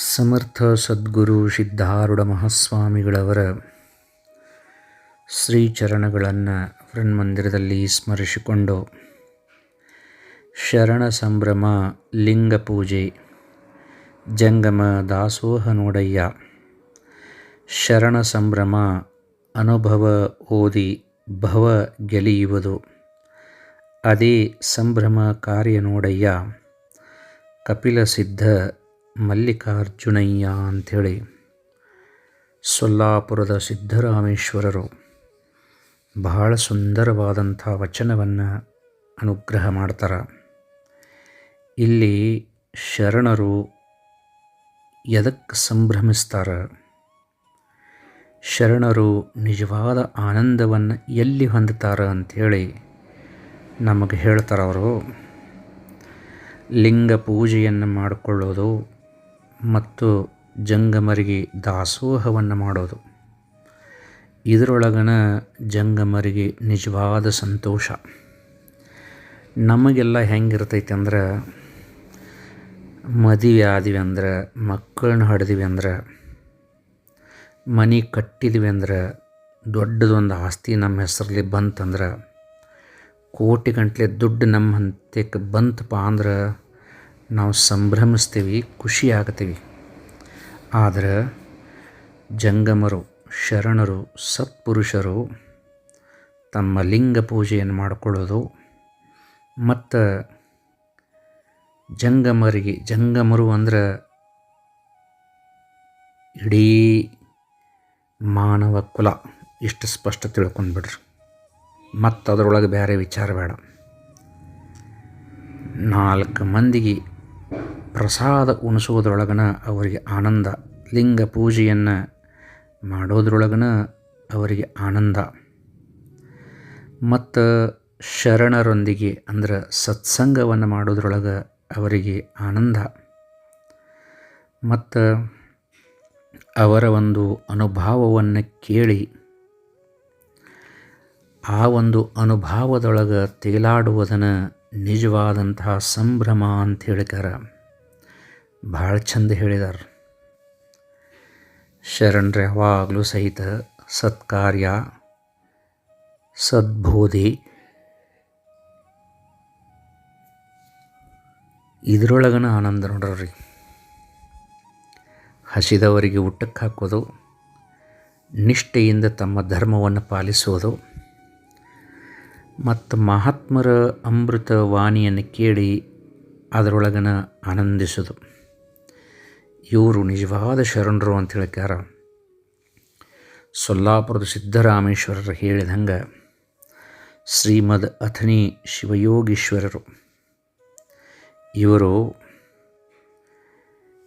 ಸಮರ್ಥ ಸದ್ಗುರು ಸಿದ್ಧಾರೂಢ ಮಹಾಸ್ವಾಮಿಗಳವರ ಶ್ರೀಚರಣಗಳನ್ನು ಮಂದಿರದಲ್ಲಿ ಸ್ಮರಿಸಿಕೊಂಡು ಶರಣ ಸಂಭ್ರಮ, ಲಿಂಗ ಪೂಜೆ, ಜಂಗಮ ದಾಸೋಹ ನೋಡಯ್ಯ ಶರಣ ಸಂಭ್ರಮ, ಅನುಭವ ಓದಿ ಭವ ಗೆಲಿಯುವುದು, ಅದೇ ಸಂಭ್ರಮ ಕಾರ್ಯ ನೋಡಯ್ಯ ಕಪಿಲ ಸಿದ್ಧ ಮಲ್ಲಿಕಾರ್ಜುನಯ್ಯ ಅಂಥೇಳಿ ಸೊಲ್ಲಾಪುರದ ಸಿದ್ಧರಾಮೇಶ್ವರರು ಬಹಳ ಸುಂದರವಾದಂಥ ವಚನವನ್ನು ಅನುಗ್ರಹ ಮಾಡ್ತಾರೆ. ಇಲ್ಲಿ ಶರಣರು ಎದಕ್ಕೆ ಸಂಭ್ರಮಿಸ್ತಾರೆ? ಶರಣರು ನಿಜವಾದ ಆನಂದವನ್ನು ಎಲ್ಲಿ ಹೊಂದುತ್ತಾರೆ ಅಂಥೇಳಿ ನಮಗೆ ಹೇಳ್ತಾರೆ ಅವರು. ಲಿಂಗ ಪೂಜೆಯನ್ನು ಮಾಡಿಕೊಳ್ಳೋದು ಮತ್ತು ಜಂಗಮರಿಗೆ ದಾಸೋಹವನ್ನು ಮಾಡೋದು. ಇದರೊಳಗನ ಜಂಗಮರಿಗೆ ನಿಜವಾದ ಸಂತೋಷ. ನಮಗೆಲ್ಲ ಹೆಂಗಿರ್ತೈತೆ ಅಂದ್ರೆ, ಮದುವೆ ಆದಿವಿ ಅಂದ್ರೆ ಮಕ್ಕಳನ್ನ ಹಡ್ದಿವಿ ಅಂದ್ರೆ, ಮನೆ ಕಟ್ಟಿದ್ವಿ ಅಂದ್ರೆ, ದೊಡ್ಡದೊಂದು ಆಸ್ತಿ ನಮ್ಮ ಹೆಸರಲ್ಲಿ ಬಂತಂದ್ರೆ, ಕೋಟಿ ಗಂಟ್ಲೆ ದುಡ್ಡು ನಮ್ಮ ಹಂತಕ್ಕೆ ಬಂತಪ್ಪ ಅಂದ್ರೆ ನಾವು ಸಂಭ್ರಮಿಸ್ತೀವಿ ಖುಷಿ ಆಗ್ತೀವಿ ಆದರೆ ಜಂಗಮರು, ಶರಣರು, ಸತ್ಪುರುಷರು ತಮ್ಮ ಲಿಂಗ ಪೂಜೆಯನ್ನು ಮಾಡಿಕೊಳ್ಳೋದು ಮತ್ತು ಜಂಗಮರಿಗೆ, ಜಂಗಮರು ಅಂದ್ರೆ ಇಡೀ ಮಾನವ ಕುಲ ಇಷ್ಟು ಸ್ಪಷ್ಟ ತಿಳ್ಕೊಂಡ್ಬಿಡ್ರಿ ಮತ್ತು ಅದರೊಳಗೆ ಬೇರೆ ವಿಚಾರ ಬೇಡ. ನಾಲ್ಕು ಮಂದಿಗೆ ಪ್ರಸಾದ ಉಣಿಸೋದ್ರೊಳಗನ ಅವರಿಗೆ ಆನಂದ. ಲಿಂಗ ಪೂಜೆಯನ್ನು ಮಾಡೋದ್ರೊಳಗನ ಅವರಿಗೆ ಆನಂದ. ಮತ್ತು ಶರಣರೊಂದಿಗೆ ಅಂದ್ರೆ ಸತ್ಸಂಗವನ್ನು ಮಾಡೋದ್ರೊಳಗೆ ಅವರಿಗೆ ಆನಂದ. ಮತ್ತು ಅವರ ಒಂದು ಅನುಭವವನ್ನು ಕೇಳಿ ಆ ಒಂದು ಅನುಭವದೊಳಗೆ ತೇಲಾಡುವುದನ್ನು ನಿಜವಾದಂತಹ ಸಂಭ್ರಮ ಅಂತ ಹೇಳಿಕಾರ ಭಾಳ ಚಂದ ಹೇಳಿದಾರ. ಶರಣರು ಯಾವಾಗಲೂ ಸಹಿತ ಸತ್ಕಾರ್ಯ, ಸದ್ಬೋಧಿ. ಇದರೊಳಗನ ಆನಂದ ನೋಡ್ರಿ. ಹಸಿದವರಿಗೆ ಊಟಕ್ಕೆ ಹಾಕೋದು, ನಿಷ್ಠೆಯಿಂದ ತಮ್ಮ ಧರ್ಮವನ್ನು ಪಾಲಿಸೋದು. ಮತ್ತು ಮಹಾತ್ಮರ ಅಮೃತ ವಾಣಿಯನ್ನು ಕೇಳಿ ಅದರೊಳಗನ ಆನಂದಿಸೋದು. ಇವರು ನಿಜವಾದ ಶರಣರು ಅಂತ ಹೇಳ್ಕ್ಯಾರ. ಸೊಲ್ಲಾಪುರದ ಸಿದ್ದರಾಮೇಶ್ವರರು ಹೇಳಿದಂಗೆ ಶ್ರೀಮದ್ ಅಥಣಿ ಶಿವಯೋಗೀಶ್ವರರು, ಇವರು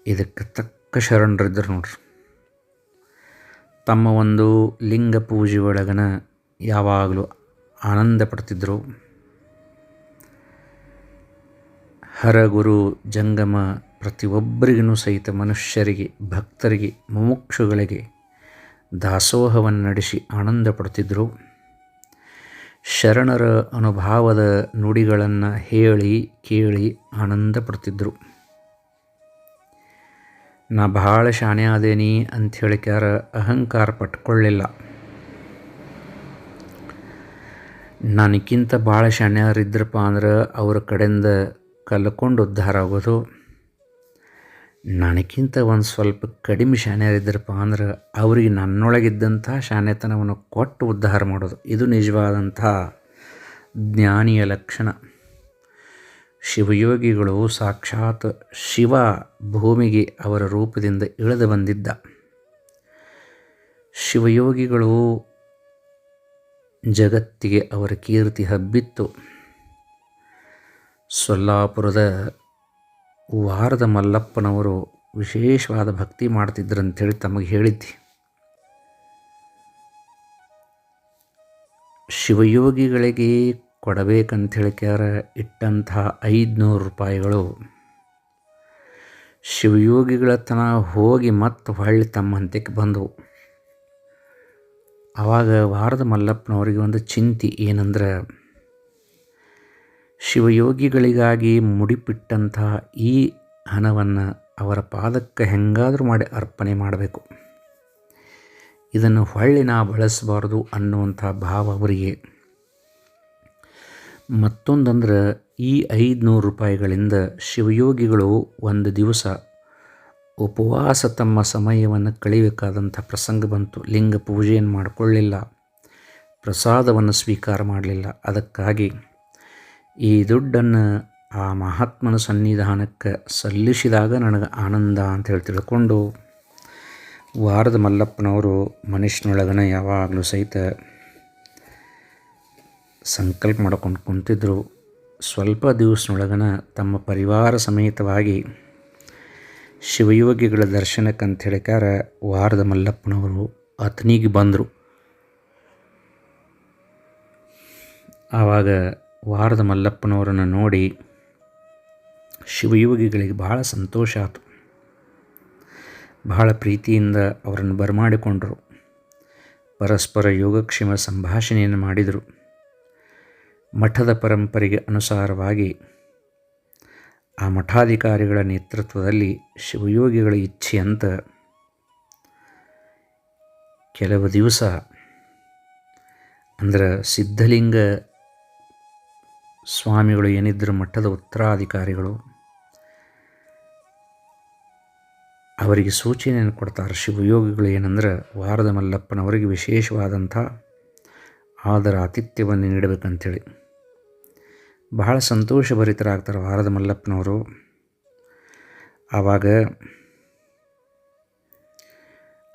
ಇದಕ್ಕೆ ತಕ್ಕ ಶರಣರಿದ್ದರು ನೋಡ್ರಿ. ತಮ್ಮ ಒಂದು ಲಿಂಗ ಪೂಜೆ ಒಳಗನ ಯಾವಾಗಲೂ ಆನಂದ ಪಡ್ತಿದ್ದರು ಹರಗುರು ಜಂಗಮ ಪ್ರತಿಯೊಬ್ಬರಿಗೂ ಸಹಿತ ಮನುಷ್ಯರಿಗೆ, ಭಕ್ತರಿಗೆ, ಮುಮುಕ್ಷುಗಳಿಗೆ ದಾಸೋಹವನ್ನು ನಡೆಸಿ ಆನಂದ ಪಡ್ತಿದ್ದರು ಶರಣರ ಅನುಭಾವದ ನುಡಿಗಳನ್ನು ಹೇಳಿ, ಕೇಳಿ ಆನಂದ ಪಡ್ತಿದ್ದರು ನಾ ಭಾಳ ಶಾಣೆ ಆದೇನಿ ಅಂತ ಹೇಳಿಕ್ಯಾರ ಅಹಂಕಾರ ಪಟ್ಕೊಳ್ಳಿಲ್ಲ ನನಗಿಂತ ಭಾಳ ಶಾಣ್ಯರಿದ್ರಪ್ಪ ಅಂದ್ರೆ ಅವ್ರ ಕಡೆಯಿಂದ ಕಲ್ಕೊಂಡು ಉದ್ಧಾರ ಆಗೋದು. ನನಗಿಂತ ಒಂದು ಸ್ವಲ್ಪ ಕಡಿಮೆ ಶಾಣ್ಯರಿದ್ರಪ್ಪ ಅಂದ್ರೆ ಅವರಿಗೆ ನನ್ನೊಳಗಿದ್ದಂಥ ಶಾಣ್ಯತನವನ್ನು ಕೊಟ್ಟು ಉದ್ಧಾರ ಮಾಡೋದು. ಇದು ನಿಜವಾದಂಥ ಜ್ಞಾನಿಯ ಲಕ್ಷಣ. ಶಿವಯೋಗಿಗಳು ಸಾಕ್ಷಾತ್ ಶಿವ ಭೂಮಿಗೆ ಅವರ ರೂಪದಿಂದ ಇಳಿದು ಬಂದಿದ್ದ. ಶಿವಯೋಗಿಗಳು ಜಗತ್ತಿಗೆ ಅವರ ಕೀರ್ತಿ ಹಬ್ಬಿತ್ತು. ಸೊಲ್ಲಾಪುರದ ವಾರದ ಮಲ್ಲಪ್ಪನವರು ವಿಶೇಷವಾದ ಭಕ್ತಿ ಮಾಡ್ತಿದ್ರಂಥೇಳಿ ತಮಗೆ ಹೇಳಿದ್ದೆ. ಶಿವಯೋಗಿಗಳಿಗೆ ಕೊಡಬೇಕಂತ ಹೇಳಿಕ್ಯಾರ ಇಟ್ಟಂತಹ ಐದುನೂರು ರೂಪಾಯಿಗಳು. ಶಿವಯೋಗಿಗಳ ತನ ಹೋಗಿ ಮತ್ತೆ ಹೊಳ್ಳಿ ತಮ್ಮ ಹಂತಕ್ಕೆ ಬಂದವು. ಆವಾಗ ವಾರದ ಮಲ್ಲಪ್ಪನವರಿಗೆ ಒಂದು ಚಿಂತೆ ಏನಂದ್ರೆ, ಶಿವಯೋಗಿಗಳಿಗಾಗಿ ಮುಡಿಪಿಟ್ಟಂತಹ ಈ ಹಣವನ್ನು ಅವರ ಪಾದಕ್ಕೆ ಹೆಂಗಾದರೂ ಮಾಡಿ ಅರ್ಪಣೆ ಮಾಡಬೇಕು. ಇದನ್ನು ಹೊಳ್ಳಿ ನಾ ಬಳಸಬಾರ್ದು ಅನ್ನುವಂಥ ಭಾವ ಅವರಿಗೆ. ಮತ್ತೊಂದಂದ್ರೆ, ಈ ಐದುನೂರು ರೂಪಾಯಿಗಳಿಂದ ಶಿವಯೋಗಿಗಳು ಒಂದು ದಿವಸ ಉಪವಾಸ ತಮ್ಮ ಸಮಯವನ್ನು ಕಳಿಬೇಕಾದಂಥ ಪ್ರಸಂಗ ಬಂತು. ಲಿಂಗ ಪೂಜೆಯನ್ನು ಮಾಡಿಕೊಳ್ಳಿಲ್ಲ. ಪ್ರಸಾದವನ್ನು ಸ್ವೀಕಾರ ಮಾಡಲಿಲ್ಲ. ಅದಕ್ಕಾಗಿ ಈ ದುಡ್ಡನ್ನು ಆ ಮಹಾತ್ಮನ ಸನ್ನಿಧಾನಕ್ಕೆ ಸಲ್ಲಿಸಿದಾಗ ನನಗೆ ಆನಂದ ಅಂತ ಹೇಳಿ ತಿಳ್ಕೊಂಡು ವಾರದ ಮಲ್ಲಪ್ಪನವರು ಮನುಷ್ಯನೊಳಗನ ಯಾವಾಗಲೂ ಸಹಿತ ಸಂಕಲ್ಪ ಮಾಡ್ಕೊಂಡು ಕುಂತಿದ್ರು. ಸ್ವಲ್ಪ ದಿವಸನೊಳಗನ ತಮ್ಮ ಪರಿವಾರ ಸಮೇತವಾಗಿ ಶಿವಯೋಗಿಗಳ ಅಂತ ಹೇಳಿಕಾರ ವಾರದ ಮಲ್ಲಪ್ಪನವರು ಅತನಿಗೆ ಬಂದರು. ಆವಾಗ ವಾರದ ಮಲ್ಲಪ್ಪನವರನ್ನು ನೋಡಿ ಶಿವಯೋಗಿಗಳಿಗೆ ಬಹಳ ಸಂತೋಷ ಆಯಿತು ಬಹಳ ಪ್ರೀತಿಯಿಂದ ಅವರನ್ನು ಬರಮಾಡಿಕೊಂಡರು. ಪರಸ್ಪರ ಯೋಗಕ್ಷೇಮ ಸಂಭಾಷಣೆಯನ್ನು ಮಾಡಿದರು. ಮಠದ ಪರಂಪರೆಗೆ ಅನುಸಾರವಾಗಿ ಆ ಮಠಾಧಿಕಾರಿಗಳ ನೇತೃತ್ವದಲ್ಲಿ ಶಿವಯೋಗಿಗಳ ಇಚ್ಛೆಯಂತ ಕೆಲವು ದಿವಸ ಅಂದ್ರೆ ಸಿದ್ಧಲಿಂಗ ಸ್ವಾಮಿಗಳು ಏನಿದ್ದರು ಮಠದ ಉತ್ತರಾಧಿಕಾರಿಗಳು ಅವರಿಗೆ ಸೂಚನೆಯನ್ನು ಕೊಡ್ತಾರೆ. ಶಿವಯೋಗಿಗಳು ಏನಂದ್ರೆ ವಾರದ ಮಲ್ಲಪ್ಪನವರಿಗೆ ವಿಶೇಷವಾದಂಥ ಆದರ ಆತಿಥ್ಯವನ್ನು ನೀಡಬೇಕಂತೇಳಿ. ಬಹಳ ಸಂತೋಷಭರಿತರಾಗ್ತಾರೆ ವಾರದ ಮಲ್ಲಪ್ಪನವರು. ಆವಾಗ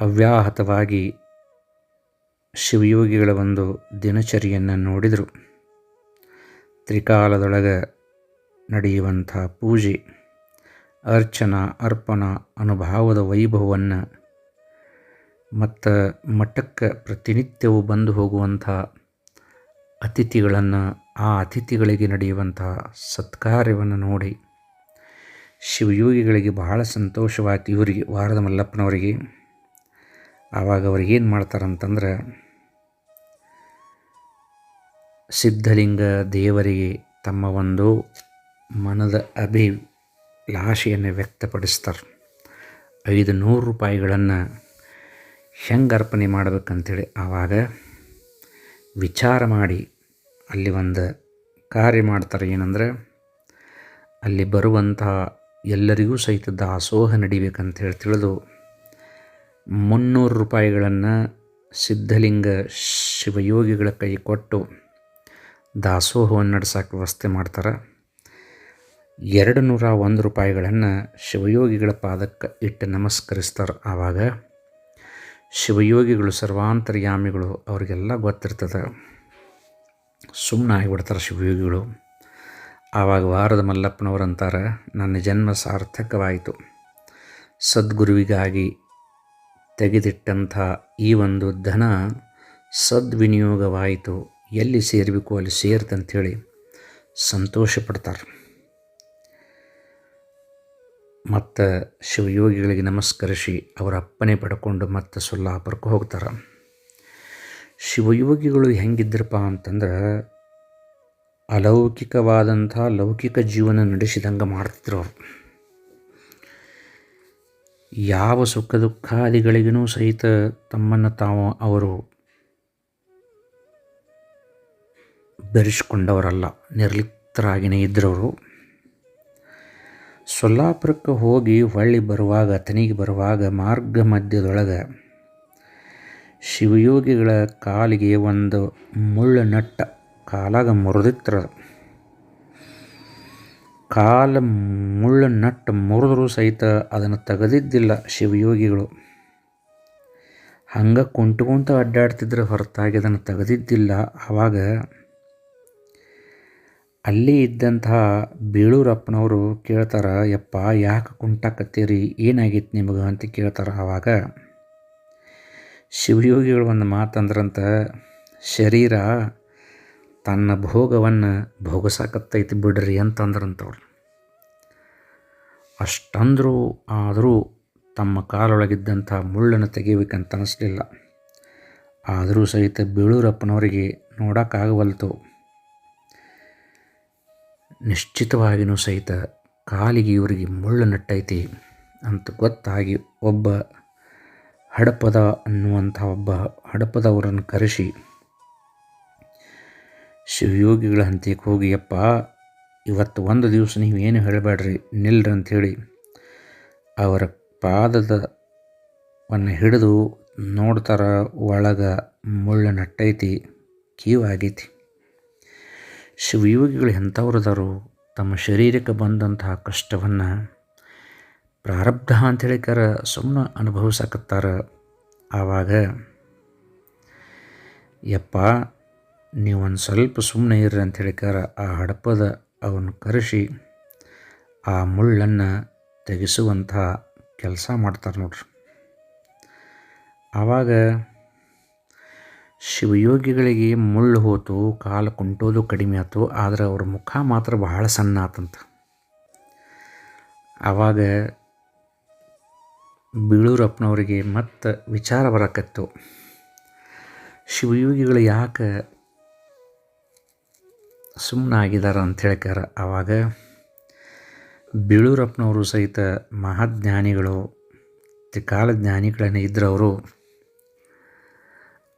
ಅವ್ಯಾಹತವಾಗಿ ಶಿವಯೋಗಿಗಳ ಒಂದು ದಿನಚರಿಯನ್ನು ನೋಡಿದರು. ತ್ರಿಕಾಲದೊಳಗೆ ನಡೆಯುವಂಥ ಪೂಜೆ, ಅರ್ಚನಾ, ಅರ್ಪಣ, ಅನುಭಾವದ ವೈಭವವನ್ನು ಮತ್ತು ಮಠಕ್ಕೆ ಪ್ರತಿನಿತ್ಯವೂ ಬಂದು ಹೋಗುವಂಥ ಅತಿಥಿಗಳನ್ನು ಆ ಅತಿಥಿಗಳಿಗೆ ನಡೆಯುವಂತಹ ಸತ್ಕಾರ್ಯವನ್ನು ನೋಡಿ ಶಿವಯೋಗಿಗಳಿಗೆ ಬಹಳ ಸಂತೋಷವಾಯ್ತು ಇವರಿಗೆ ವಾರದ ಮಲ್ಲಪ್ಪನವರಿಗೆ ಆವಾಗ ಅವ್ರಿಗೆ ಏನು ಮಾಡ್ತಾರಂತಂದ್ರೆ, ಸಿದ್ಧಲಿಂಗ ದೇವರಿಗೆ ತಮ್ಮ ಒಂದು ಮನದ ಅಭಿಲಾಷೆಯನ್ನು ವ್ಯಕ್ತಪಡಿಸ್ತಾರೆ. ಐದು ನೂರು ರೂಪಾಯಿಗಳನ್ನು ಹೆಂಗೆ ಅರ್ಪಣೆ ಮಾಡಬೇಕಂತೇಳಿ ಆವಾಗ ವಿಚಾರ ಮಾಡಿ ಅಲ್ಲಿ ಒಂದು ಕಾರ್ಯ ಮಾಡ್ತಾರೆ ಏನಂದ್ರೆ, ಅಲ್ಲಿ ಬರುವಂತಹ ಎಲ್ಲರಿಗೂ ಸಹಿತ ದಾಸೋಹ ನಡಿಬೇಕಂತ ಹೇಳಿ ತಿಳಿದು ಮುನ್ನೂರು ರೂಪಾಯಿಗಳನ್ನು ಸಿದ್ಧಲಿಂಗ ಶಿವಯೋಗಿಗಳ ಕೈ ಕೊಟ್ಟು ದಾಸೋಹವನ್ನು ನಡೆಸೋಕೆ ವ್ಯವಸ್ಥೆ ಮಾಡ್ತಾರೆ. ಎರಡು ನೂರ ಒಂದು ರೂಪಾಯಿಗಳನ್ನು ಶಿವಯೋಗಿಗಳ ಪಾದಕ್ಕೆ ಇಟ್ಟು ನಮಸ್ಕರಿಸ್ತಾರೆ. ಆವಾಗ ಶಿವಯೋಗಿಗಳು, ಸರ್ವಾಂತರ್ಯಾಮಿಗಳು ಅವರಿಗೆಲ್ಲ ಗೊತ್ತಿರ್ತದೆ. ಸುಮ್ಮನೆ ಆಗಿಬಿಡ್ತಾರೆ ಶಿವಯೋಗಿಗಳು. ಆವಾಗ ವಾರದ ಮಲ್ಲಪ್ಪನವರು ಅಂತಾರೆ ನನ್ನ ಜನ್ಮ ಸಾರ್ಥಕವಾಯಿತು. ಸದ್ಗುರುವಿಗಾಗಿ ತೆಗೆದಿಟ್ಟಂಥ ಈ ಒಂದು ಧನ ಸದ್ವಿನಿಯೋಗವಾಯಿತು. ಎಲ್ಲಿ ಸೇರಬೇಕು ಅಲ್ಲಿ ಸೇರ್ತಂಥೇಳಿ ಸಂತೋಷ ಪಡ್ತಾರೆ ಮತ್ತು ಶಿವಯೋಗಿಗಳಿಗೆ ನಮಸ್ಕರಿಸಿ ಅವರ ಅಪ್ಪನೆ ಪಡ್ಕೊಂಡು ಮತ್ತೆ ಸೊಲ್ಲಾಪುರಕ್ಕೆ ಹೋಗ್ತಾರೆ. ಶಿವಯೋಗಿಗಳು ಹೆಂಗಿದ್ರಪ್ಪ ಅಂತಂದ್ರೆ ಅಲೌಕಿಕವಾದಂಥ ಲೌಕಿಕ ಜೀವನ ನಡೆಸಿದಂಗೆ ಮಾಡ್ತಿದ್ರು ಅವರು. ಯಾವ ಸುಖ ದುಃಖಾದಿಗಳಿಗೂ ಸಹಿತ ತಮ್ಮನ್ನು ತಾವು ಅವರು ಬೆರೆಸ್ಕೊಂಡವರಲ್ಲ, ನಿರ್ಲಿಪ್ತರಾಗಿನೇ ಇದ್ದರವರು ಸೊಲ್ಲಾಪುರಕ್ಕೆ ಹೋಗಿ ಹೊಳ್ಳಿ ಬರುವಾಗ, ತನಿಗೆ ಬರುವಾಗ ಮಾರ್ಗ ಮಧ್ಯದೊಳಗೆ ಶಿವಯೋಗಿಗಳ ಕಾಲಿಗೆ ಒಂದು ಮುಳ್ಳು ನಟ್ಟ ಕಾಲಾಗ ಮುರಿದಿತ್ರ ಕಾಲ ಮುಳ್ಳು ನಟ್ಟು ಮುರಿದ್ರೂ ಸಹಿತ ಅದನ್ನು ತೆಗೆದಿದ್ದಿಲ್ಲ ಶಿವಯೋಗಿಗಳು. ಹಂಗೆ ಕುಂಟು ಕುಂಟು ಅಡ್ಡಾಡ್ತಿದ್ರೆ ಹೊರತಾಗಿ ಅದನ್ನು ತೆಗೆದಿದ್ದಿಲ್ಲ. ಆವಾಗ ಅಲ್ಲಿ ಇದ್ದಂತಹ ಬೀಳೂರಪ್ಪನವರು ಕೇಳ್ತಾರೆ, ಯಪ್ಪ, ಯಾಕೆ ಕುಂಟಾಕತ್ತೀರಿ? ಏನಾಗಿತ್ತು ನಿಮಗೆ? ಅಂತ ಕೇಳ್ತಾರೆ. ಆವಾಗ ಶಿವಯೋಗಿಗಳು ಒಂದು ಮಾತಂದ್ರಂತ, ಶರೀರ ತನ್ನ ಭೋಗವನ್ನು ಭೋಗಸಾಕತ್ತೈತಿ ಬಿಡ್ರಿ ಅಂತಂದ್ರಂತವ್ರು ಅಷ್ಟಂದರೂ ಆದರೂ ತಮ್ಮ ಕಾಲೊಳಗಿದ್ದಂಥ ಮುಳ್ಳನ್ನು ತೆಗಿಬೇಕಂತ ಅನಿಸ್ಲಿಲ್ಲ. ಆದರೂ ಸಹಿತ ಬೀಳೂರಪ್ಪನವರಿಗೆ ನೋಡೋಕ್ಕಾಗವಲ್ತು. ನಿಶ್ಚಿತವಾಗಿಯೂ ಸಹಿತ ಕಾಲಿಗೆ ಇವರಿಗೆ ಮುಳ್ಳು ನಟ್ಟೈತಿ ಅಂತ ಗೊತ್ತಾಗಿ ಒಬ್ಬ ಹಡಪದ ಅನ್ನುವಂಥ ಒಬ್ಬ ಹಡಪದವರನ್ನು ಕರೆಸಿ, ಶಿವಯೋಗಿಗಳ ಹಂತಕ್ಕೆ ಹೋಗಿ ಅಪ್ಪ ಇವತ್ತು ಒಂದು ದಿವಸ ನೀವೇನು ಹೇಳಬೇಡ್ರಿ, ನಿಲ್ರಿ ಅಂಥೇಳಿ ಅವರ ಪಾದದವನ್ನು ಹಿಡಿದು ನೋಡ್ತಾರ ಒಳಗೆ ಮುಳ್ಳು ನಟ್ಟೈತಿ, ಕೀವಾಗೈತಿ. ಶಿವಯೋಗಿಗಳು ಎಂಥವ್ರದಾರು ತಮ್ಮ ಶರೀರಕ್ಕೆ ಬಂದಂತಹ ಕಷ್ಟವನ್ನು ಪ್ರಾರಬ್ಧ ಅಂಥೇಳಿಕಾರ ಸುಮ್ಮನೆ ಅನುಭವಿಸಕತ್ತಾರ ಆವಾಗ, ಯಪ್ಪ, ನೀವು ಒಂದು ಸ್ವಲ್ಪ ಸುಮ್ಮನೆ ಇರ್ರಿ ಅಂತ ಹೇಳಿಕಾರ ಆ ಹಡಪದ ಅವನು ಕರೆಸಿ ಆ ಮುಳ್ಳನ್ನು ತೆಗೆಸುವಂಥ ಕೆಲಸ ಮಾಡ್ತಾರೆ ನೋಡ್ರಿ. ಆವಾಗ ಶಿವಯೋಗಿಗಳಿಗೆ ಮುಳ್ಳು ಹೋತು, ಕಾಲು ಕುಂಟೋದು ಕಡಿಮೆ ಆಯ್ತು ಆದರೆ ಅವ್ರ ಮುಖ ಮಾತ್ರ ಬಹಳ ಸಣ್ಣ ಆತಂತ. ಆವಾಗ ಬೀಳೂರಪ್ಪನವರಿಗೆ ಮತ್ತೆ ವಿಚಾರ ಬರಕತ್ತು. ಶಿವಯೋಗಿಗಳು ಯಾಕೆ ಸುಮ್ಮನಾಗಿದ್ದಾರೆ ಅಂತ ಹೇಳ್ಕಾರ ಆವಾಗ ಬೀಳೂರಪ್ಪನವರು ಸಹಿತ ಮಹಾಜ್ಞಾನಿಗಳು, ತ್ರಿಕಾಲ ಜ್ಞಾನಿಗಳನ್ನೇ ಇದ್ದರವರು ಅವರು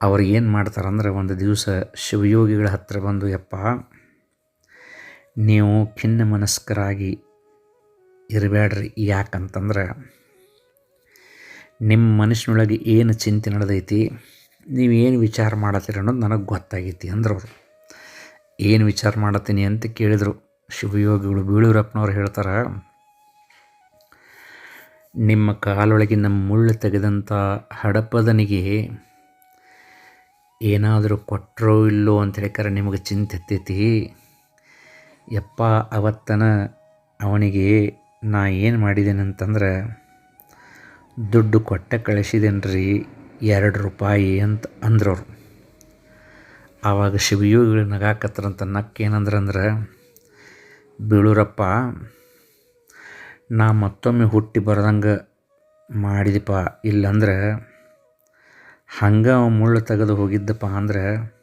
ಅವ್ರು ಏನು ಮಾಡ್ತಾರಂದ್ರೆ ಒಂದು ದಿವಸ ಶಿವಯೋಗಿಗಳ ಹತ್ತಿರ ಬಂದು, ಯಪ್ಪ, ನೀವು ಖಿನ್ನ ಮನಸ್ಕರಾಗಿ ಇರಬೇಡ್ರಿ ಯಾಕಂತಂದ್ರೆ ನಿಮ್ಮ ಮನಸ್ಸಿನೊಳಗೆ ಏನು ಚಿಂತೆ ನಡೆದೈತಿ, ನೀವು ಏನು ವಿಚಾರ ಮಾಡತ್ತೀರಿ ಅನ್ನೋದು ನನಗೆ ಗೊತ್ತಾಗೈತಿ ಅಂದ್ರೆ ಅವರು. ಏನು ವಿಚಾರ ಮಾಡತ್ತೀನಿ ಅಂತ ಕೇಳಿದರು. ಶಿವಯೋಗಿಗಳು ಬೀಳೂರಪ್ಪನವ್ರು ಹೇಳ್ತಾರೆ, ನಿಮ್ಮ ಕಾಲೊಳಗಿನ ಮುಳ್ಳು ತೆಗೆದಂಥ ಹಡಪದನಿಗೆ ಏನಾದರೂ ಕೊಟ್ಟರೋ ಇಲ್ಲೋ ಅಂತ ಹೇಳಿಕರೆ ನಿಮಗೆ ಚಿಂತೆ ಎತ್ತೈತಿ ಯಪ್ಪ, ಅವತ್ತನ ಅವನಿಗೆ ನಾ ಏನು ಮಾಡಿದ್ದೇನೆ ಅಂತಂದ್ರೆ ದುಡ್ಡು ಕೊಟ್ಟೆ ಕಳಿಸಿದೇನ್ರಿ? ಎರಡು ರೂಪಾಯಿ ಅಂತ ಅಂದ್ರವ್ರು. ಆವಾಗ ಶಿವಯೋಗಿಗಳು ನಗಾಕತ್ರಂತ ನಕ್ಕೇನಂದ್ರಂದ್ರೆ ಬೀಳೂರಪ್ಪ, ನಾ ಮತ್ತೊಮ್ಮೆ ಹುಟ್ಟಿ ಬರ್ದಂಗೆ ಮಾಡಿದಪ್ಪ ಇಲ್ಲಂದ್ರೆ ಹಂಗೆ ಅವ ಮುಳ್ಳು ತೆಗೆದು ಹೋಗಿದ್ದಪ್ಪ ಅಂದ್ರೆ,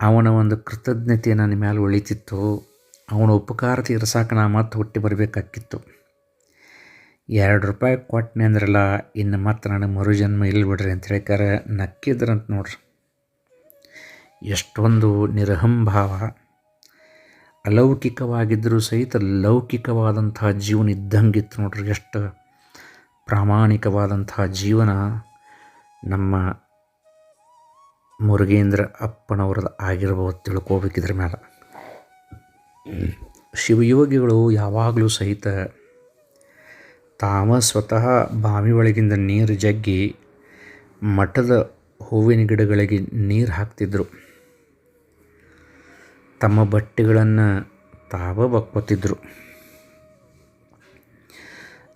ಅವನ ಒಂದು ಕೃತಜ್ಞತೆ ನನ್ನ ಮೇಲೆ ಉಳಿತಿತ್ತು. ಅವನ ಉಪಕಾರ ತೀರ್ಸಾಕ ನಾ ಮತ್ತೆ ಹುಟ್ಟಿ ಬರಬೇಕಾಗಿತ್ತು ಎರಡು ರೂಪಾಯಿ ಕೊಟ್ಟನೆ ಅಂದ್ರಲ್ಲ, ಇನ್ನು ಮತ್ತೆ ನನಗೆ ಮರುಜನ್ಮ ಇಲ್ಲಿ ಬಿಡ್ರಿ ಅಂತ ಹೇಳ್ಕಾರ ನಕ್ಕಿದ್ರಂತ ನೋಡ್ರಿ. ಎಷ್ಟೊಂದು ನಿರಹಂಭಾವ ಅಲೌಕಿಕವಾಗಿದ್ದರೂ ಸಹಿತ ಲೌಕಿಕವಾದಂತಹ ಜೀವನ ಇದ್ದಂಗಿತ್ತು ನೋಡ್ರಿ, ಎಷ್ಟು ಪ್ರಾಮಾಣಿಕವಾದಂತಹ ಜೀವನ ನಮ್ಮ ಮುರುಗೇಂದ್ರ ಅಪ್ಪನವ್ರದ್ದು ಆಗಿರ್ಬೋದು ತಿಳ್ಕೋಬೇಕಿದ್ರ ಮೇಲೆ ಶಿವಯೋಗಿಗಳು ಯಾವಾಗಲೂ ಸಹಿತ ತಾವ ಸ್ವತಃ ಬಾವಿ ಒಳಗಿಂದ ನೀರು ಜಗ್ಗಿ ಮಠದ ಹೂವಿನ ಗಿಡಗಳಿಗೆ ನೀರು ಹಾಕ್ತಿದ್ರು. ತಮ್ಮ ಬಟ್ಟೆಗಳನ್ನು ತಾವ ಬಕ್ಕೋತಿದ್ರು.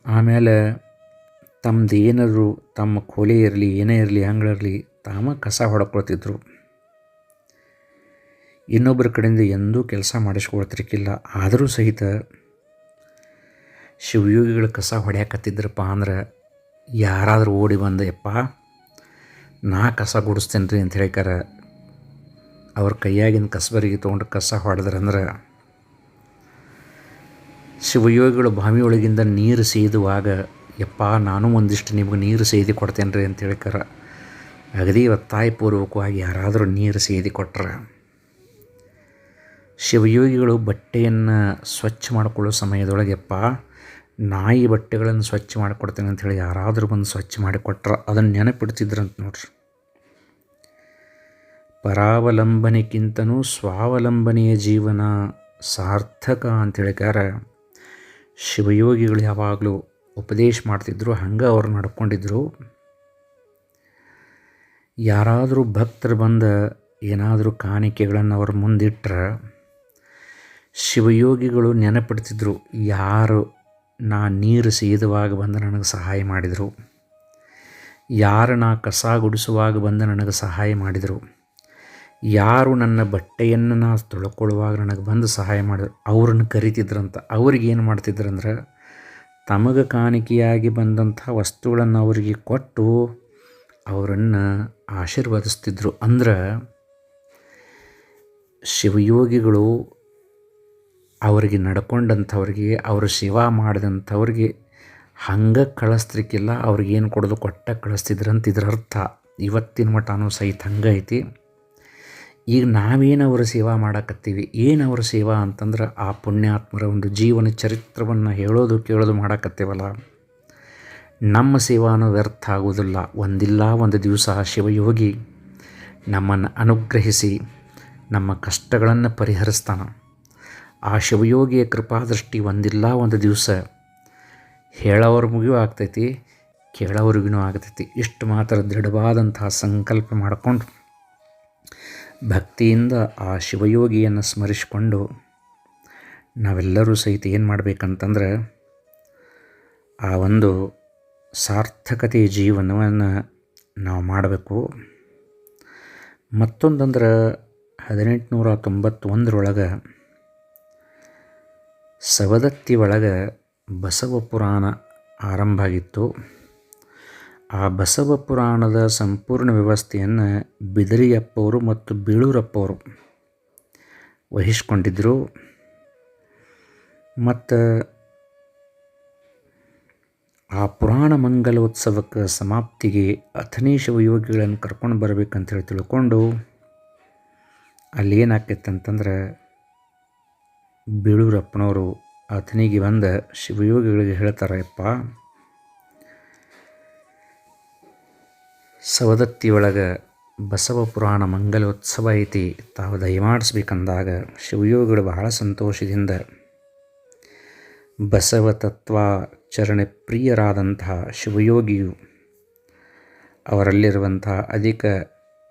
ಆಮೇಲೆ ತಮ್ಮದು ಏನಾದರೂ ತಮ್ಮ ಕೊಲೆ ಇರಲಿ, ಏನೇ ಇರಲಿ ಹಂಗಳಿರಲಿ ತಾಮ ಕಸ ಹೊಡ್ಕೊಳ್ತಿದ್ರು. ಇನ್ನೊಬ್ಬರ ಕಡೆಯಿಂದ ಎಂದೂ ಕೆಲಸ ಮಾಡಿಸ್ಕೊಳ್ತಿರ್ಕಿಲ್ಲ ಆದರೂ ಸಹಿತ ಶಿವಯೋಗಿಗಳು ಕಸ ಹೊಡ್ಯಾಕತ್ತಿದ್ರಪ್ಪ ಅಂದ್ರೆ ಯಾರಾದರೂ ಓಡಿ ಬಂದ ನಾ ಕಸ ಗುಡಿಸ್ತೇನೆ ರೀ ಅಂತ ಹೇಳ್ಕಾರ ಅವ್ರ ಕೈಯಾಗಿನ ಕಸಬರಿಗೆ ತೊಗೊಂಡು ಕಸ ಹೊಡೆದ್ರಂದ್ರೆ ಶಿವಯೋಗಿಗಳು ಬಾವಿ ನೀರು ಸೇದುವಾಗ, ಯಪ್ಪ, ನಾನು ಒಂದಿಷ್ಟು ನಿಮಗೆ ನೀರು ಸೇದಿ ಕೊಡ್ತೇನೆ ರೀ ಅಂತ ಹೇಳ್ಕಾರ ಅಗದಿ ಒತ್ತಾಯಪೂರ್ವಕವಾಗಿ ಯಾರಾದರೂ ನೀರು ಸೇದಿ ಕೊಟ್ರೆ ಶಿವಯೋಗಿಗಳು ಬಟ್ಟೆಯನ್ನು ಸ್ವಚ್ಛ ಮಾಡಿಕೊಳ್ಳೋ ಸಮಯದೊಳಗೆ, ಯಪ್ಪ ನಾಯಿ ಬಟ್ಟೆಗಳನ್ನು ಸ್ವಚ್ಛ ಮಾಡಿಕೊಡ್ತೇನೆ ಹೇಳಿ ಯಾರಾದರೂ ಬಂದು ಸ್ವಚ್ಛ ಮಾಡಿಕೊಟ್ರೆ ಅದನ್ನು ನೆನಪಿಡ್ತಿದ್ರಂತ ನೋಡ್ರಿ. ಪರಾವಲಂಬನೆಗಿಂತನೂ ಸ್ವಾವಲಂಬನೆಯ ಜೀವನ ಸಾರ್ಥಕ ಅಂತ ಹೇಳಿಕಾರ ಶಿವಯೋಗಿಗಳು ಯಾವಾಗಲೂ ಉಪದೇಶ ಮಾಡ್ತಿದ್ರು, ಹಂಗೆ ಅವ್ರು ನಡ್ಕೊಂಡಿದ್ರು. ಯಾರಾದರೂ ಭಕ್ತರು ಬಂದ ಏನಾದರೂ ಕಾಣಿಕೆಗಳನ್ನು ಅವ್ರ ಮುಂದಿಟ್ರೆ, ಶಿವಯೋಗಿಗಳು ನೆನಪಿಡ್ತಿದ್ರು, ಯಾರು ನಾ ನೀರು ಸೇದುವಾಗ ಬಂದು ನನಗೆ ಸಹಾಯ ಮಾಡಿದರು. ಯಾರು ನಾ ಕಸ ಗುಡಿಸುವಾಗ ಬಂದು ನನಗೆ ಸಹಾಯ ಮಾಡಿದರು. ಯಾರು ನನ್ನ ಬಟ್ಟೆಯನ್ನು ನಾ ತೊಳ್ಕೊಳ್ಳುವಾಗ ನನಗೆ ಬಂದು ಸಹಾಯ ಮಾಡಿದ್ರು. ಅವ್ರನ್ನ ಕರಿತಿದ್ರಂತ. ಅವ್ರಿಗೆ ಏನು ಮಾಡ್ತಿದ್ರಂದ್ರೆ, ತಮಗೆ ಕಾಣಿಕೆಯಾಗಿ ಬಂದಂಥ ವಸ್ತುಗಳನ್ನು ಅವರಿಗೆ ಕೊಟ್ಟು ಅವರನ್ನು ಆಶೀರ್ವದಿಸ್ತಿದ್ರು. ಅಂದ್ರೆ, ಶಿವಯೋಗಿಗಳು ಅವರಿಗೆ ನಡ್ಕೊಂಡಂಥವ್ರಿಗೆ, ಅವರು ಸೇವಾ ಮಾಡಿದಂಥವ್ರಿಗೆ ಹಂಗೆ ಕಳಿಸ್ತಿರ್ಕಿಲ್ಲ ಅವ್ರಿಗೇನು ಕೊಡೋದು ಕೊಟ್ಟ ಕಳಿಸ್ತಿದ್ರಂತ ಇದ್ರ ಅರ್ಥ. ಇವತ್ತಿನ ಮಟನೂ ಸಹಿತ ಹಂಗೆ ಐತಿ. ಈಗ ನಾವೇನು ಅವರ ಸೇವಾ ಮಾಡಕತ್ತೀವಿ, ಏನು ಅವರ ಸೇವಾ ಅಂತಂದ್ರೆ ಆ ಪುಣ್ಯಾತ್ಮರ ಒಂದು ಜೀವನ ಚರಿತ್ರವನ್ನು ಹೇಳೋದು ಕೇಳೋದು ಮಾಡಕತ್ತೇವಲ್ಲ. ನಮ್ಮ ಸೇವಾನು ವ್ಯರ್ಥ ಆಗುವುದಿಲ್ಲ ಒಂದಿಲ್ಲ, ಒಂದು ದಿವಸ ಶಿವಯೋಗಿ ನಮ್ಮನ್ನು ಅನುಗ್ರಹಿಸಿ, ನಮ್ಮ ಕಷ್ಟಗಳನ್ನು ಪರಿಹರಿಸ್ತಾನೆ. ಆ ಶಿವಯೋಗಿಯ ಕೃಪಾದೃಷ್ಟಿ ಒಂದಿಲ್ಲ, ಒಂದು ದಿವಸ ಹೇಳೋರ್ಗಿಗೂ ಆಗ್ತೈತಿ ಕೇಳೋರಿಗೂ ಆಗ್ತೈತಿ. ಇಷ್ಟು ಮಾತ್ರ ದೃಢವಾದಂತಹ ಸಂಕಲ್ಪ ಮಾಡಿಕೊಂಡು ಭಕ್ತಿಯಿಂದ ಆ ಶಿವಯೋಗಿಯನ್ನು ಸ್ಮರಿಸಿಕೊಂಡು ನಾವೆಲ್ಲರೂ ಸಹಿತ ಏನು ಮಾಡಬೇಕಂತಂದ್ರೆ ಆ ಒಂದು ಸಾರ್ಥಕತೆಯ ಜೀವನವನ್ನು ನಾವು ಮಾಡಬೇಕು. ಮತ್ತೊಂದಂದ್ರೆ ಹದಿನೆಂಟುನೂರ ತೊಂಬತ್ತೊಂದರೊಳಗೆ ಸವದತ್ತಿ ಒಳಗೆ ಬಸವ ಪುರಾಣ ಆರಂಭ ಆಗಿತ್ತು ಆ ಬಸವ ಪುರಾಣದ ಸಂಪೂರ್ಣ ವ್ಯವಸ್ಥೆಯನ್ನು ಬಿದರಿಯಪ್ಪವರು ಮತ್ತು ಬೀಳೂರಪ್ಪವರು ವಹಿಸ್ಕೊಂಡಿದ್ದರು ಮತ್ತು ಆ ಪುರಾಣ ಮಂಗಲೋತ್ಸವಕ್ಕೆ ಸಮಾಪ್ತಿಗೆ ಅಥನೀಶ ಯೋಗಿಗಳನ್ನು ಕರ್ಕೊಂಡು ಬರ್ಬೇಕಂತ ಹೇಳಿ ತಿಳ್ಕೊಂಡು ಅಲ್ಲಿ ಏನಾಕೈತೆ ಅಂತಂದ್ರೆ ಬೀಳೂರಪ್ಪನವರು ಆತನಿಗೆ ಬಂದ ಶಿವಯೋಗಿಗಳಿಗೆ ಹೇಳ್ತಾರಪ್ಪ ಸವದತ್ತಿ ಒಳಗೆ ಬಸವ ಪುರಾಣ ಮಂಗಲೋತ್ಸವ ಐತಿ. ತಾವು ದಯಮಾಡಿಸ್ಬೇಕಂದಾಗ ಶಿವಯೋಗಿಗಳು ಬಹಳ ಸಂತೋಷದಿಂದ ಬಸವ ತತ್ವಾಚರಣೆ ಪ್ರಿಯರಾದಂತಹ ಶಿವಯೋಗಿಯು ಅವರಲ್ಲಿರುವಂತಹ ಅಧಿಕ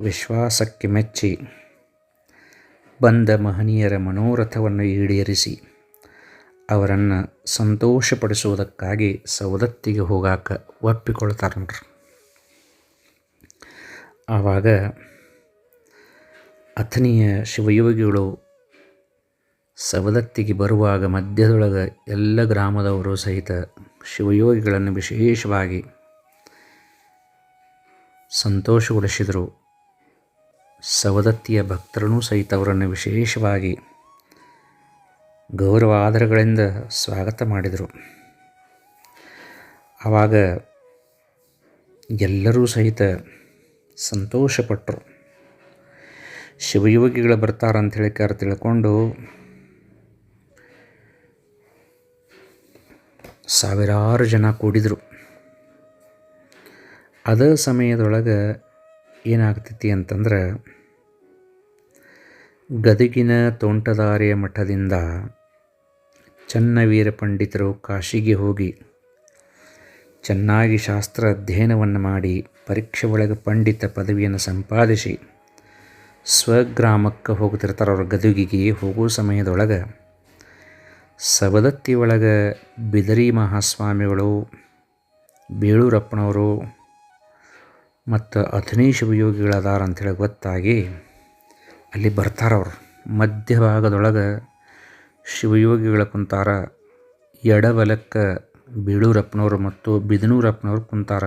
ವಿಶ್ವಾಸಕ್ಕೆ ಮೆಚ್ಚಿ ಬಂದ ಮಹನೀಯರ ಮನೋರಥವನ್ನು ಈಡೇರಿಸಿ, ಅವರನ್ನು ಸಂತೋಷಪಡಿಸುವುದಕ್ಕಾಗಿ ಸವದತ್ತಿಗೆ ಹೋಗಾಕ ಒಪ್ಪಿಕೊಳ್ತಾರೆ ನೋಡ್ರಿ ಆವಾಗ ಅಥನಿಯ ಶಿವಯೋಗಿಗಳು ಸವದತ್ತಿಗೆ ಬರುವಾಗ ಮಧ್ಯದೊಳಗೆ ಎಲ್ಲ ಗ್ರಾಮದವರು ಸಹಿತ ಶಿವಯೋಗಿಗಳನ್ನು ವಿಶೇಷವಾಗಿ ಸಂತೋಷಗೊಳಿಸಿದರು. ಸವದತ್ತಿಯ ಭಕ್ತರನ್ನೂ ಸಹಿತ ಅವರನ್ನು ವಿಶೇಷವಾಗಿ ಗೌರವ ಆಧಾರಗಳಿಂದ ಸ್ವಾಗತ ಮಾಡಿದರು. ಆವಾಗ ಎಲ್ಲರೂ ಸಹಿತ ಸಂತೋಷಪಟ್ಟರು. ಶಿವಯೋಗಿಗಳು ಬರ್ತಾರಂಥೇಳಿ ಕರೆ ತಿಳ್ಕೊಂಡು ಸಾವಿರಾರು ಜನ ಕೂಡಿದರು. ಅದ ಸಮಯದೊಳಗೆ ಏನಾಗ್ತೈತಿ ಅಂತಂದ್ರೆ ಗದಗಿನ ತೋಂಟದಾರ್ಯ ಮಠದಿಂದ ಚನ್ನವೀರ ಪಂಡಿತರು ಕಾಶಿಗೆ ಹೋಗಿ ಚೆನ್ನಾಗಿ ಶಾಸ್ತ್ರ ಅಧ್ಯಯನವನ್ನು ಮಾಡಿ ಪರೀಕ್ಷೆ ಒಳಗೆ ಪಂಡಿತ ಪದವಿಯನ್ನು ಸಂಪಾದಿಸಿ ಸ್ವಗ್ರಾಮಕ್ಕೆ ಹೋಗ್ತಿರ್ತಾರೆ ಅವ್ರ ಗದಗಿಗೆ ಹೋಗೋ ಸಮಯದೊಳಗೆ ಸವದತ್ತಿ ಒಳಗೆ ಬಿದರಿ ಮಹಾಸ್ವಾಮಿಗಳು, ಬೇಳೂರಪ್ಪನವರು ಮತ್ತು ಅಥನೀ ಶಿವಯೋಗಿಗಳದಾರ ಅಂಥೇಳಿ ಗೊತ್ತಾಗಿ ಅಲ್ಲಿ ಬರ್ತಾರವ್ರು. ಮಧ್ಯಭಾಗದೊಳಗೆ ಶಿವಯೋಗಿಗಳ ಕುಂತಾರ, ಎಡಬಲಕ್ಕೆ ಬೀಳೂರಪ್ಪನವರು ಮತ್ತು ಬಿದನೂರಪ್ಪನವರು ಕುಂತಾರ.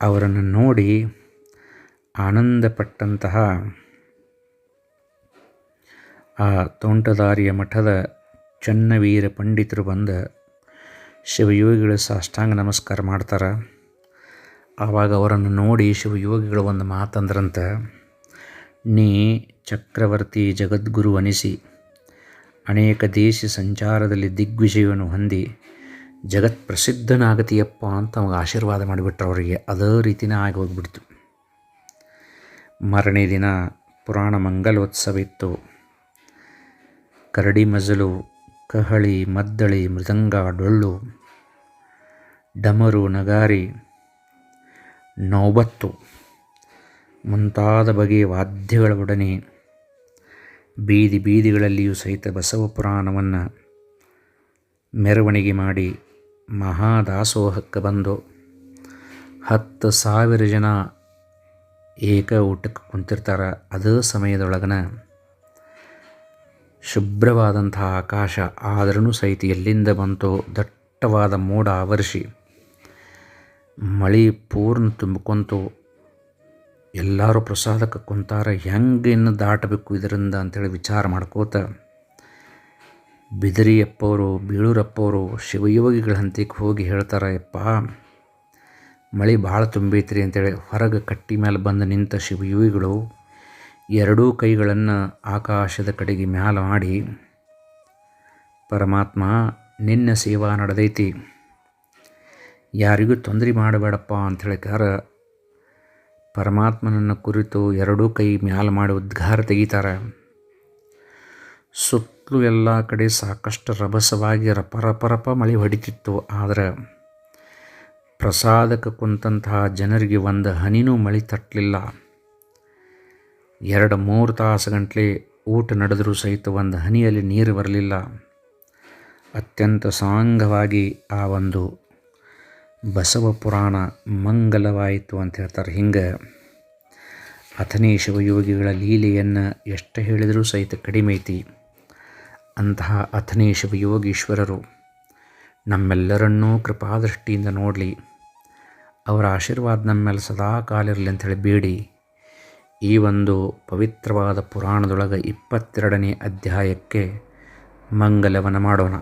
ಅವರನ್ನು ನೋಡಿ ಆನಂದಪಟ್ಟಂತಹ ಆ ತೋಂಟದಾರಿಯ ಮಠದ ಚನ್ನವೀರ ಪಂಡಿತರು ಬಂದ ಶಿವಯೋಗಿಗಳು ಸಾಷ್ಟಾಂಗ ನಮಸ್ಕಾರ ಮಾಡ್ತಾರೆ. ಆವಾಗ ಅವರನ್ನು ನೋಡಿ ಶಿವಯೋಗಿಗಳು ಒಂದು ಮಾತಂದ್ರಂತ ನೀ ಚಕ್ರವರ್ತಿ ಜಗದ್ಗುರು ಅನಿಸಿ ಅನೇಕ ದೇಶ ಸಂಚಾರದಲ್ಲಿ ದಿಗ್ವಿಜಯವನ್ನು ಹೊಂದಿ ಜಗತ್ ಪ್ರಸಿದ್ಧನಾಗತಿಯಪ್ಪ ಅಂತ ಅವಾಗ ಆಶೀರ್ವಾದ ಮಾಡಿಬಿಟ್ರು ಅವರಿಗೆ. ಅದೇ ರೀತಿನೇ ಆಗಿ ಹೋಗ್ಬಿಡ್ತು. ದಿನ ಪುರಾಣ ಮಂಗಲೋತ್ಸವ ಇತ್ತು. ಕರಡಿ ಮಜಲು, ಕಹಳಿ, ಮದ್ದಳಿ, ಮೃದಂಗ, ಡೊಳ್ಳು, ಡಮರು, ನಗಾರಿ, ನೌಬತ್ತು. ಮುಂತಾದ ಬಗೆಯ ವಾದ್ಯಗಳೊಡನೆ ಬೀದಿ ಬೀದಿಗಳಲ್ಲಿಯೂ ಸಹಿತ ಬಸವ ಪುರಾಣವನ್ನು ಮೆರವಣಿಗೆ ಮಾಡಿ ಮಹಾದಾಸೋಹಕ್ಕೆ ಬಂದು ಹತ್ತು ಸಾವಿರ ಜನ ಏಕ ಊಟಕ್ಕೆ ಕುಂತಿರ್ತಾರೆ. ಅದೇ ಸಮಯದೊಳಗನ ಶುಭ್ರವಾದಂತಹ ಆಕಾಶ ಆದ್ರೂ ಸಹಿತ ಎಲ್ಲಿಂದ ಬಂತು ದಟ್ಟವಾದ ಮೋಡ ಆವರಿಸಿ ಮಳೆ ಪೂರ್ಣ ತುಂಬಿಕೊಂತು ಎಲ್ಲರೂ ಪ್ರಸಾದಕ್ಕೆ ಕುಂತಾರ, ಹೆಂಗೆ ಇನ್ನು ದಾಟಬೇಕು ಇದರಿಂದ ಅಂಥೇಳಿ ವಿಚಾರ ಮಾಡ್ಕೋತ ಬಿದಿರಿಯಪ್ಪವರು, ಬೀಳೂರಪ್ಪವರು, ಶಿವಯೋಗಿಗಳ ಹಂತಕ್ಕೆ ಹೋಗಿ ಹೇಳ್ತಾರೆ, ಯಪ್ಪ, ಮಳೆ ಭಾಳ ತುಂಬೈತ್ರಿ ಅಂತೇಳಿ ಹೊರಗೆ ಕಟ್ಟಿ ಮೇಲೆ ಬಂದು ನಿಂತ ಶಿವಯೋಗಿಗಳು ಎರಡೂ ಕೈಗಳನ್ನು ಆಕಾಶದ ಕಡೆಗೆ ಮ್ಯಾಲ ಮಾಡಿ, ಪರಮಾತ್ಮ, ನಿನ್ನ ಸೇವಾ ನಡೆದೈತಿ, ಯಾರಿಗೂ ತೊಂದರೆ ಮಾಡಬೇಡಪ್ಪ ಅಂತ ಹೇಳಿಕಾರ ಪರಮಾತ್ಮನನ್ನು ಕುರಿತು ಎರಡೂ ಕೈ ಮ್ಯಾಲ ಮಾಡಿ ಉದ್ಗಾರ ತೆಗಿತಾರೆ. ಸುತ್ತಲೂ ಎಲ್ಲ ಕಡೆ ಸಾಕಷ್ಟು ರಭಸವಾಗಿ ರಪರಪರಪ ಮಳೆ ಹೊಡಿತಿತ್ತು. ಆದರೆ ಪ್ರಸಾದಕ್ಕೆ ಕುಂತಹ ಜನರಿಗೆ ಒಂದು ಹನಿನೂ ಮಳೆ ತಟ್ಟಲಿಲ್ಲ ಎರಡು, ಮೂರು ತಾಸು ಗಂಟಲೆ ಊಟ ನಡೆದರೂ ಸಹಿತ ಒಂದು ಹನಿಯಲ್ಲಿ ನೀರು ಬರಲಿಲ್ಲ. ಅತ್ಯಂತ ಸಾಂಗವಾಗಿ ಆ ಒಂದು ಬಸವ ಪುರಾಣ ಮಂಗಲವಾಯಿತು ಅಂತ ಹೇಳ್ತಾರೆ. ಹಿಂಗೆ ಅಥನೇ ಶಿವಯೋಗಿಗಳ ಲೀಲೆಯನ್ನು ಎಷ್ಟು ಹೇಳಿದರೂ ಸಹಿತ ಕಡಿಮೆ ಐತಿ. ಅಂತಹ ಅಥನೇ ಶಿವಯೋಗೀಶ್ವರರು ನಮ್ಮೆಲ್ಲರನ್ನೂ ಕೃಪಾದೃಷ್ಟಿಯಿಂದ ನೋಡಲಿ. ಅವರ ಆಶೀರ್ವಾದ ನಮ್ಮ ಮೇಲೆ ಸದಾ ಕಾಲಿರಲಿ ಅಂಥೇಳಿ ಬೇಡಿ. ಈ ಒಂದು ಪವಿತ್ರವಾದ ಪುರಾಣದೊಳಗೆ ಇಪ್ಪತ್ತೆರಡನೇ ಅಧ್ಯಾಯಕ್ಕೆ ಮಂಗಲವನ್ನು ಮಾಡೋಣ.